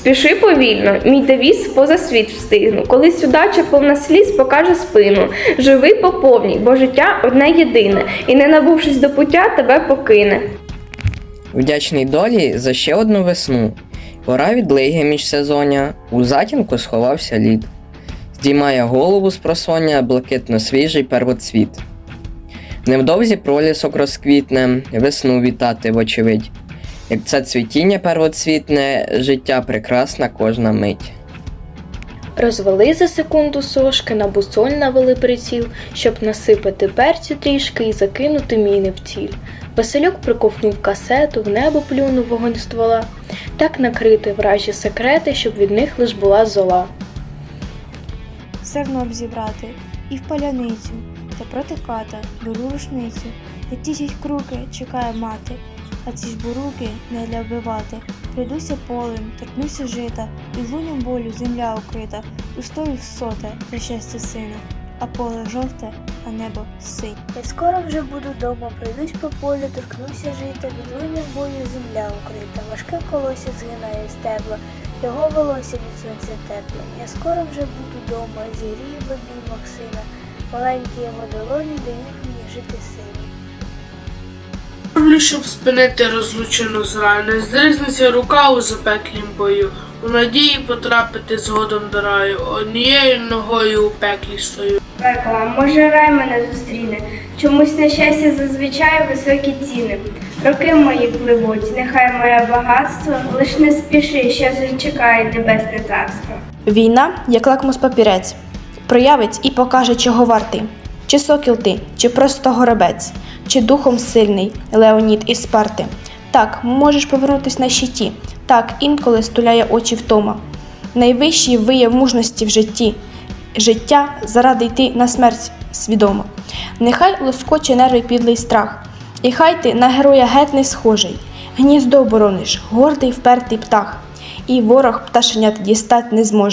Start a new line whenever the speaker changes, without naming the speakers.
Спіши повільно, мій девіз поза світ встигну. Колись удача повна сліз покаже спину. Живи по повній, бо життя одне єдине, і не набувшись до пуття, тебе покине.
Вдячний долі за ще одну весну. Пора відлиги міжсезоння, у затінку сховався лід. Здіймає голову з просоння блакитно свіжий первоцвіт. Невдовзі пролісок розквітне, весну вітати, вочевидь. Як це цвітіння первоцвітне, життя прекрасна кожна мить.
Розвели за секунду сошки, на бусоль навели приціл, щоб насипати перцю трішки і закинути міни в ціль. Василюк приковнув касету, в небо плюнув вогонь ствола. Так накрити вражі секрети, щоб від них лиш була зола.
зерно б зібрати і в паляницю, та протиката, беру рушницю, та тісять круки чекає мати, а ці ж буруки не для вбивати. Прийдуся полем, торкнуся жита, і луням болю земля укрита, устою соте за щастя сина, а поле жовте, а небо синє.
Я скоро вже буду дома, пройдусь по полю, торкнуся жита, від луння бою земля укрита, важке колосся згинає з тепла, його волосся від сонця тепле. Я скоро вже буду дома, зігрію в обіймах сина, маленькі його долоні дають мені жити силу.
Роблю, щоб спинити розлучену зраю, не здризнеться рука у запеклім бою. У надії потрапити згодом до раю, однією ногою у пеклі стою.
Пекла, може рай мене зустріне. Чомусь на щастя зазвичай високі ціни. Роки мої пливуть, нехай моє багатство, лиш не спіши, що зачекає небесне царство.
Війна, як лакмус папірець, проявить і покаже, чого вартий. Чи сокіл ти, чи просто горобець, чи духом сильний Леонід із Спарти. Так, можеш повернутись на щиті, так інколи стуляє очі втома. Найвищий вияв мужності в житті, життя заради йти на смерть свідомо. Нехай лоскоче нерви підлий страх, і хай ти на героя геть не схожий, гніздо борониш, гордий впертий птах, і ворог пташенят дістать не зможе.